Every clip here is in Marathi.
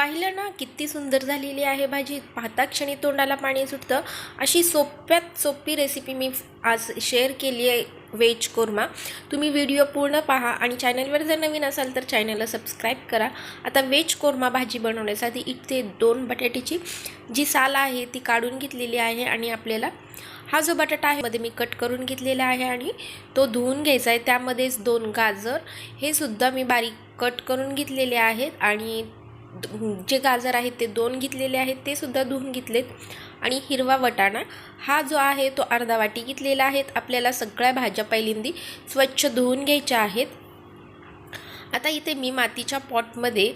पाहिलं ना किती सुंदर झालेली आहे भाजी. पाहता क्षणी तोंडाला पाणी सुटतं. अशी सोप्यात सोपी रेसिपी मी आज शेअर केली आहे व्हेज कोरमा. तुम्ही व्हिडिओ पूर्ण पहा आणि चॅनलवर जर नवीन असाल तर चॅनलला सबस्क्राईब करा. आता व्हेज कोरमा भाजी बनवण्यासाठी इथे दोन बटाट्याची जी साल आहे ती काढून घेतलेली आहे आणि आपल्याला हा जो बटाटा आहे मध्ये मी कट करून घेतलेला आहे आणि तो धुवून घ्यायचा आहे. त्यामध्येच दोन गाजर हे सुद्धा मी बारीक कट करून घेतलेले आहेत आणि जे गाजर आहेत ते दोन घेतलेले आहेत ते सुद्धा धुवून घेतलेत. आणि हिरवा वटाणा हा जो आहे तो अर्धा वाटी घेतलेला आहेत आपल्याला सगळ्या भाज्या पहिल्यांदी स्वच्छ धुवून घ्यायच्या आहेत. आता इथे मी मातीच्या पॉटमध्ये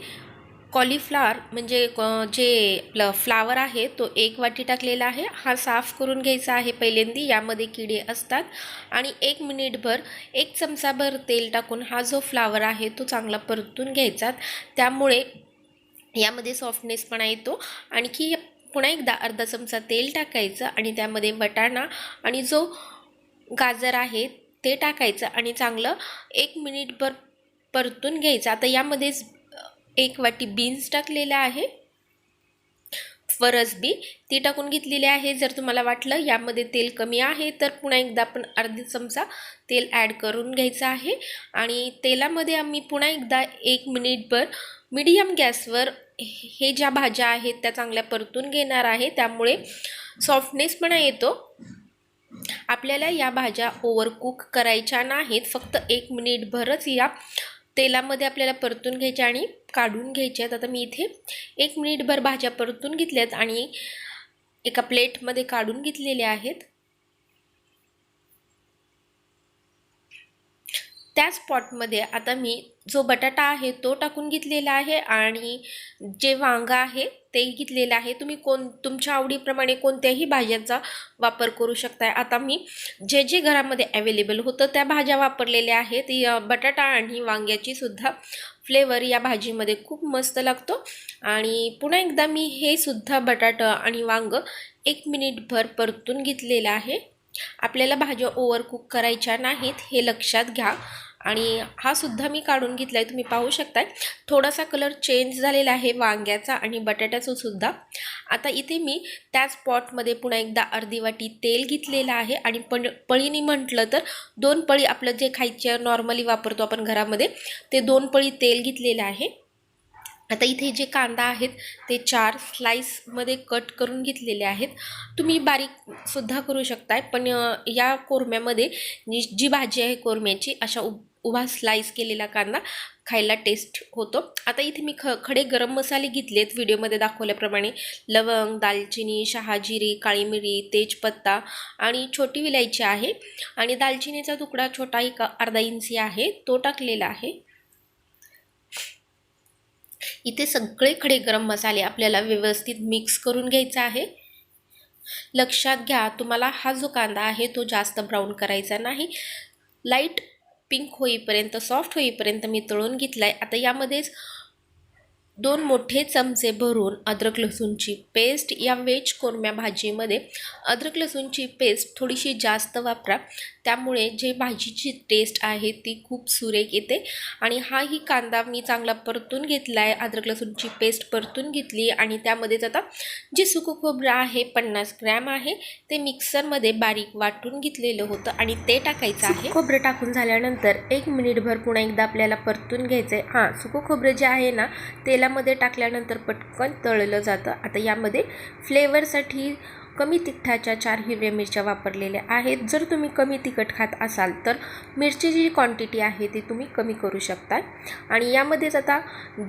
कॉलीफ्लावर म्हणजे जे आपलं फ्लावर आहे तो एक वाटी टाकलेला आहे. हा साफ करून घ्यायचा आहे पहिल्यांदी. यामध्ये किडे असतात. आणि एक मिनिटभर एक चमचाभर तेल टाकून हा जो फ्लावर आहे तो चांगला परतून घ्यायचा. त्यामुळे यामध्ये सॉफ्टनेसपणा येतो आणखी पुन्हा एकदा अर्धा चमचा तेल टाकायचं आणि त्यामध्ये वटाणा आणि जो गाजर आहे ते टाकायचं आणि चांगलं एक मिनिटभर परतून घ्यायचं. आता यामध्येच एक वाटी बीन्स टाकलेला आहे. फरसबी ती टाकून घेतलेली आहे. जर तुम्हाला वाटलं यामध्ये तेल कमी आहे तर पुन्हा एकदा आपण अर्धा चमचा तेल ॲड करून घ्यायचं आहे. आणि तेलामध्ये आम्ही पुन्हा एकदा एक मिनिटभर मीडियम गॅसवर हे ज्या भाज्या आहेत त्या चांगल्या परतून घेणार आहे त्यामुळे सॉफ्टनेसपणा येतो. आपल्याला या भाज्या ओव्हरकुक करायच्या नाहीत फक्त एक मिनिटभरच या तेलामध्ये आपल्याला परतून घ्यायच्या आणि काढून घ्यायच्या आहेत. आता मी इथे एक मिनिटभर भाज्या परतून घेतल्यात आणि एका प्लेटमध्ये काढून घेतलेल्या आहेत. त्याच पॉटमध्ये आता मी जो बटाटा आहे तो टाकून घेतलेला आहे आणि जे वांगा आहे ते घेतलेलं आहे. तुम्ही कोण तुमच्या आवडीप्रमाणे कोणत्याही भाज्यांचा वापर करू शकताय. आता मी जे जे घरामध्ये अवेलेबल होतं त्या भाज्या वापरलेल्या आहेत. बटाटा आणि वांग्याची सुद्धा फ्लेवर या भाजीमध्ये खूप मस्त लागतो. आणि पुन्हा एकदा मी हे सुद्धा बटाटा आणि वांग एक मिनिटभर परतून घेतलेलं आहे. आपल्याला भाज्या ओव्हरकुक करायच्या नाहीत हे लक्षात घ्या. आणि हा सुद्धा मी काढून घेतला आहे तुम्ही पाहू शकताय. थोडासा कलर चेंज झालेला आहे वांग्याचा आणि बटाट्याचा सुद्धा. आता इथे मी त्याच पॉटमध्ये पुन्हा एकदा अर्धी वाटी तेल घेतलेलं आहे आणि पण पळीने म्हटलं तर दोन पळी आपलं जे खायचे नॉर्मली वापरतो आपण घरामध्ये ते दोन पळी तेल घेतलेलं आहे. आता इथे जे कांदा आहेत ते चार स्लाईसमध्ये कट करून घेतलेले आहेत. तुम्ही बारीकसुद्धा करू शकताय पण या कोरम्यामध्ये जी जी भाजी आहे कोरम्याची अशा उब उभा स्लाईस केलेला कांदा खायला टेस्ट होतो. आता इथे मी ख खडे गरम मसाले घेतलेत व्हिडिओमध्ये दाखवल्याप्रमाणे. लवंग दालचिनी शहाजिरी काळी मिरी तेजपत्ता आणि छोटी विलायची आहे. आणि दालचिनीचा तुकडा छोटा एक अर्धा इंची आहे. तो टाकलेला आहे. इथे सगळे खडे गरम मसाले आपल्याला व्यवस्थित मिक्स करून घ्यायचा आहे. लक्षात घ्या तुम्हाला हा जो कांदा आहे तो जास्त ब्राऊन करायचा नाही. लाइट पिंक होईपर्यंत सॉफ्ट होईपर्यंत मी तळून घेतला आहे आता यामध्येच दोन मोठे चमचे भरून अद्रक लसूणची पेस्ट या व्हेज कोरम्या भाजीमध्ये अद्रक लसूणची पेस्ट थोडीशी जास्त वापरा. त्यामुळे जे भाजीची टेस्ट आहे ती खूप सुरेख येते. आणि हाही कांदा मी चांगला परतून घेतला आहे अद्रक लसूणची पेस्ट परतून घेतली आणि त्यामध्येच आता जे सुकं खोबरं आहे पन्नास ग्रॅम आहे ते मिक्सरमध्ये बारीक वाटून घेतलेलं होतं आणि ते टाकायचं आहे. खोबरं टाकून झाल्यानंतर एक मिनिटभर पुन्हा एकदा आपल्याला परतून घ्यायचं आहे हां सुकं खोबरं जे आहे ना तेलामध्ये टाकल्यानंतर पटकन तळलं जातं. आता यामध्ये फ्लेवरसाठी कमी तिखटाच्या चार हिरव्या मिरच्या वापरलेल्या आहेत. जर तुम्ही कमी तिखट खात असाल तर मिरची जी क्वांटिटी आहे ती तुम्ही कमी करू शकता. आणि यामध्येच आता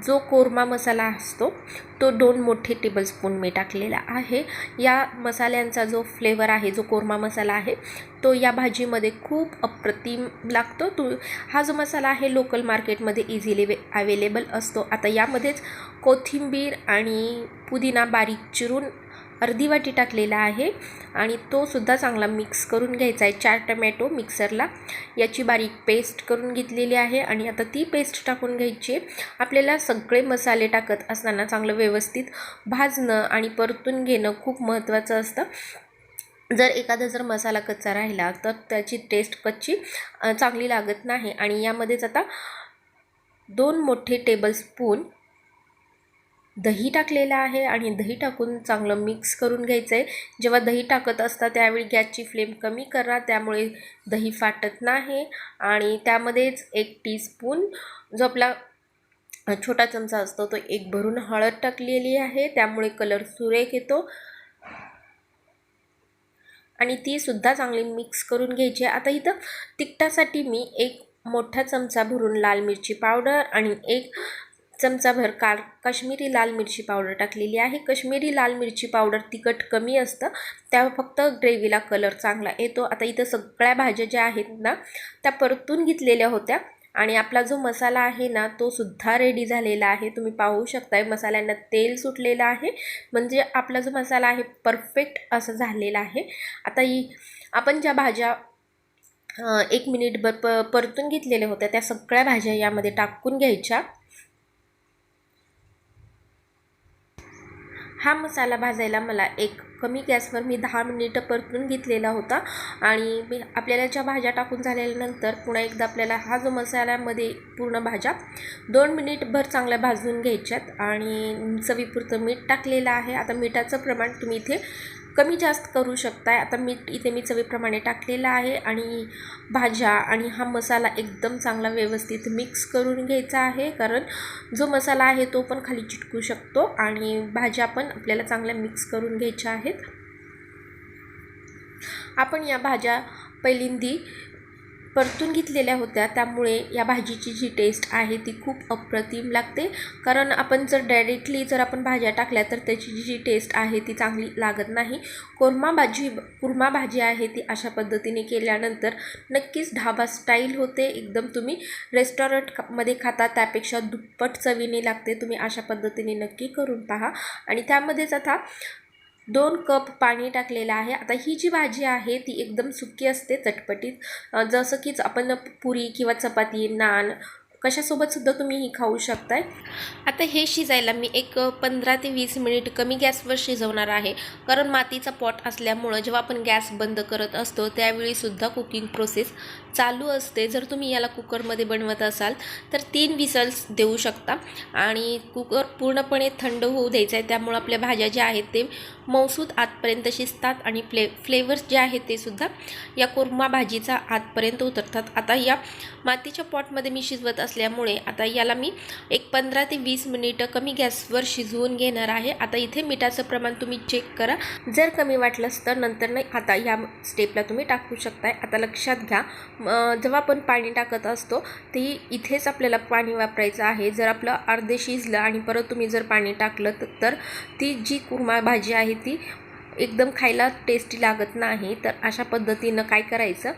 जो कोरमा मसाला असतो तो दोन मोठे टेबलस्पून मी टाकलेला आहे. या मसाल्यांचा जो फ्लेवर आहे जो कोरमा मसाला आहे तो या भाजीमध्ये खूप अप्रतिम लागतो. तो हा जो मसाला आहे लोकल मार्केटमध्ये इझिली अवेलेबल असतो. आता यामध्येच कोथिंबीर आणि पुदिना बारीक चिरून अर्धी वाटी टाकलेला आहे आणि तो सुद्धा चांगला मिक्स करून घ्यायचा आहे. चार टमॅटो मिक्सरला. याची बारीक पेस्ट करून घेतलेली आहे आणि आता ती पेस्ट टाकून घ्यायची आहे. आपल्याला सगळे मसाले टाकत असताना चांगलं व्यवस्थित भाजणं आणि परतून घेणं खूप महत्त्वाचं असतं. जर एखादा जर मसाला कच्चा राहिला तर त्याची टेस्ट कच्ची चांगली लागत नाही. आणि यामध्येच आता दोन मोठे टेबलस्पून दही टाकलेलं आहे आणि दही टाकून चांगलं मिक्स करून घ्यायचं आहे जेव्हा दही टाकत असता त्यावेळी गॅसची फ्लेम कमी करा त्यामुळे दही फाटत नाही. आणि त्यामध्येच एक टीस्पून जो आपला छोटा चमचा असतो तो एक भरून हळद टाकलेली आहे. त्यामुळे कलर सुरेख येतो. आणि ती सुद्धा चांगली मिक्स करून घ्यायची आता इथं तिखटासाठी मी एक मोठा चमचा भरून लाल मिरची पावडर आणि एक चमचाभर कार काश्मीरी लाल मिरची पावडर टाकलेली आहे. काश्मीरी लाल मिरची पावडर तिखट कमी असतं. त्या फक्त ग्रेव्हीला कलर चांगला येतो. आता इथं सगळ्या भाज्या ज्या आहेत ना त्या परतून घेतलेल्या होत्या. आणि आपला जो मसाला आहे ना तो सुद्धा रेडी झालेला आहे. तुम्ही पाहू शकताय मसाल्यांना तेल सुटलेलं आहे. म्हणजे आपला जो मसाला आहे परफेक्ट असं झालेला आहे. आता ही आपण ज्या भाज्या एक मिनिटभर प परतून घेतलेल्या होत्या त्या सगळ्या भाज्या यामध्ये टाकून घ्यायच्या. हा मसाला भाजायला मला एक कमी गॅसवर मी दहा मिनिटं परतून घेतलेला होता. आणि मी आपल्याला ज्या भाज्या टाकून झाल्यानंतर पुन्हा एकदा आपल्याला हा जो मसाल्यामध्ये पूर्ण भाज्या दोन मिनिटभर चांगल्या भाजून घ्यायच्यात. आणि चवीपुरतं मीठ टाकलेलं आहे. आता मिठाचं प्रमाण तुम्ही इथे कमी जास्त करू शकताय. आता मीठ इथे मी चवीप्रमाणे टाकलेलं आहे आणि भाज्या आणि हा मसाला एकदम चांगला व्यवस्थित मिक्स करून घ्यायचा आहे. कारण जो मसाला आहे तो पण खाली चिटकू शकतो आणि भाज्या पण आपल्याला चांगल्या मिक्स करून घ्यायच्या आहेत. आपण या भाज्या पहिल्यांदी परतून घेतलेल्या होत्या. त्यामुळे या भाजीची जी टेस्ट आहे ती खूप अप्रतिम लागते. कारण आपण जर डायरेक्टली जर आपण भाज्या टाकल्या तर त्याची जी टेस्ट आहे ती चांगली लागत नाही. कोरमा भाजी कुर्मा भाजी आहे ती अशा पद्धतीने केल्यानंतर नक्कीच ढाबा स्टाईल होते. एकदम तुम्ही रेस्टॉरंटमध्ये खाता त्यापेक्षा दुप्पट चवीने लागते. तुम्ही अशा पद्धतीने नक्की करून पहा. आणि त्यामध्येच आता दोन कप पाणी टाकलेलं आहे. आता ही जी भाजी आहे ती एकदम सुकी असते चटपटीत. जसं की आपण पुरी किंवा चपाती नान कशासोबतसुद्धा तुम्ही ही खाऊ शकताय? आता हे शिजायला मी एक पंधरा ते वीस मिनिट कमी गॅसवर शिजवणार आहे. कारण मातीचा पॉट असल्यामुळं जेव्हा आपण गॅस बंद करत असतो त्यावेळीसुद्धा कुकिंग प्रोसेस चालू असते. जर तुम्ही याला कुकरमध्ये बनवत असाल तर तीन विसल्स देऊ शकता. आणि कुकर पूर्णपणे थंड होऊ द्यायचं आहे त्यामुळं आपल्या भाज्या ज्या आहेत ते मौसूद आतपर्यंत शिजतात आणि फ्ले फ्लेवर्स जे आहेत ते सुद्धा या कोरमा भाजीचा आतपर्यंत उतरतात. आता या मातीच्या पॉटमध्ये मी शिजवत असल्यामुळे आता याला मी एक पंधरा ते वीस मिनिटं कमी गॅसवर शिजवून घेणार आहे. आता इथे मिठाचं प्रमाण तुम्ही चेक करा. जर कमी वाटलंच तर नंतर नाही. आता या स्टेपला तुम्ही टाकू शकताय. आता लक्षात घ्या. जेव्हा आपण पाणी टाकत असतो ते इथेच आपल्याला पाणी वापरायचं आहे. जर आपलं अर्धे शिजलं आणि परत तुम्ही जर पाणी टाकलं तर ती जी कुर्मा भाजी आहे ती एकदम खायला टेस्टी लागत नाही तर अशा पद्धतीनं काय करायचं?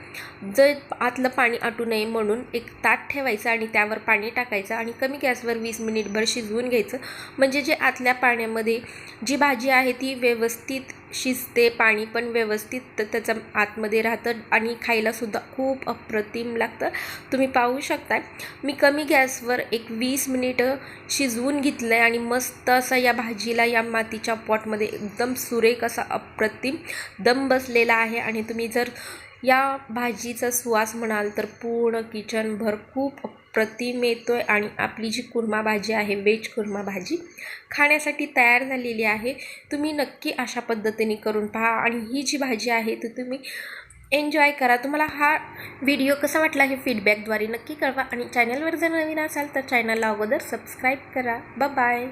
जर आतलं पाणी आटू नये म्हणून एक ताट ठेवायचं आणि त्यावर पाणी टाकायचं आणि कमी गॅसवर वीस मिनिटभर शिजवून घ्यायचं. म्हणजे जे आतल्या पाण्यामध्ये जी भाजी आहे ती व्यवस्थित शिजते पाणी पण व्यवस्थित त्याच्या आतमध्ये राहतं आणि खायलासुद्धा खूप अप्रतिम लागतं. तुम्ही पाहू शकता मी कमी गॅसवर एक वीस मिनिटं शिजवून घेतलं आहे आणि मस्त असा या भाजीला या मातीच्या पॉटमध्ये एकदम सुरेख असा अप्रतिम दम बसलेला आहे. आणि तुम्ही जर या भाजीचा सुवास म्हणाल तर पूर्ण किचनभर खूप अप्रतिम येतो आहे आणि आपली जी कुर्मा भाजी आहे वेज कुर्मा भाजी खाण्यासाठी तयार झालेली आहे. तुम्ही नक्की अशा पद्धतीने करून पहा आणि ही जी भाजी आहे ती तुम्ही एन्जॉय करा. तुम्हाला हा व्हिडिओ कसा वाटला हे फीडबॅकद्वारे नक्की कळवा. आणि चॅनलवर जर नवीन असाल तर चॅनलला अगोदर सबस्क्राईब करा. बाय